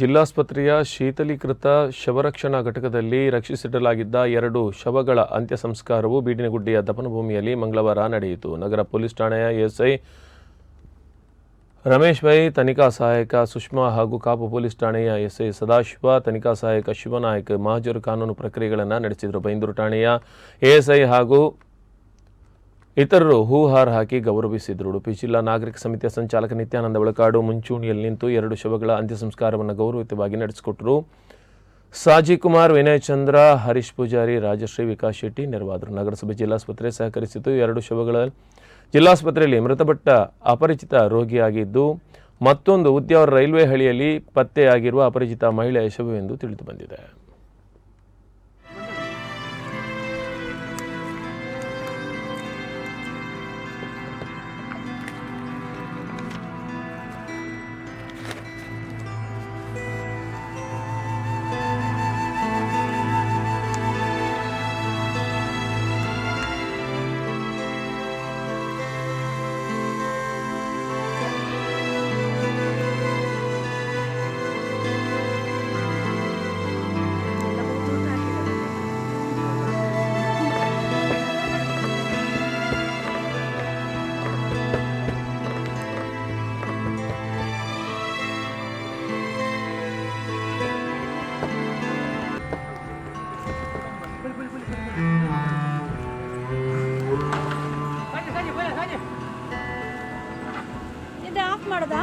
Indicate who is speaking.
Speaker 1: ಜಿಲ್ಲಾಸ್ಪತ್ರೆಯ ಶೀತಲೀಕೃತ ಶವರಕ್ಷಣಾ ಘಟಕದಲ್ಲಿ ರಕ್ಷಿಸಿಡಲಾಗಿದ್ದ ಎರಡು ಶವಗಳ ಅಂತ್ಯ ಸಂಸ್ಕಾರವು ಬೀಡಿನಗುಡ್ಡೆಯ ದಫನಭೂಮಿಯಲ್ಲಿ ಮಂಗಳವಾರ ನಡೆಯಿತು. ನಗರ ಪೊಲೀಸ್ ಠಾಣೆಯ ಎಸ್ಐ ರಮೇಶ್ ಭೈ ತನಿಖಾ ಸಹಾಯಕ ಸುಷ್ಮಾ ಹಾಗೂ ಕಾಪು ಪೊಲೀಸ್ ಠಾಣೆಯ ಎಸ್ಐ ಸದಾಶಿವ, ತನಿಖಾ ಸಹಾಯಕ ಶಿವನಾಯಕ್ ಮಹಜರು ಕಾನೂನು ಪ್ರಕ್ರಿಯೆಗಳನ್ನು ನಡೆಸಿದರು. ಬೈಂದೂರು ಠಾಣೆಯ ಎಎಸ್ಐ ಹಾಗೂ ಇತರರು ಹೂಹಾರ ಹಾಕಿ ಗೌರವಿಸಿದರು. ಉಡುಪಿ ಜಿಲ್ಲಾ ನಾಗರಿಕ ಸಮಿತಿಯ ಸಂಚಾಲಕ ನಿತ್ಯಾನಂದ ಒಳಕಾಡು ಮುಂಚೂಣಿಯಲ್ಲಿ ನಿಂತು ಎರಡು ಶವಗಳ ಅಂತ್ಯ ಸಂಸ್ಕಾರವನ್ನು ಗೌರವಯುತವಾಗಿ ನಡೆಸಿಕೊಟ್ಟರು. ಸಾಜಿ ಕುಮಾರ್, ವಿನಯ್ ಚಂದ್ರ, ಹರೀಶ್ ಪೂಜಾರಿ, ರಾಜಶ್ರೀ ವಿಕಾಸ್ ಶೆಟ್ಟಿ ನೆರವಾದರು. ನಗರಸಭೆ ಜಿಲ್ಲಾಸ್ಪತ್ರೆ ಸಹಕರಿಸಿತು ಎರಡು ಶವಗಳ ಜಿಲ್ಲಾಸ್ಪತ್ರೆಯಲ್ಲಿ ಮೃತಪಟ್ಟ ಅಪರಿಚಿತ ರೋಗಿಯಾಗಿದ್ದು, ಮತ್ತೊಂದು ಉದ್ಯಾವರ ರೈಲ್ವೆ ಹಳಿಯಲ್ಲಿ ಪತ್ತೆಯಾಗಿರುವ ಅಪರಿಚಿತ ಮಹಿಳೆಯ ಶವವೆಂದು ತಿಳಿದು ಬಂದಿದೆ ಮಾಡೋದಾ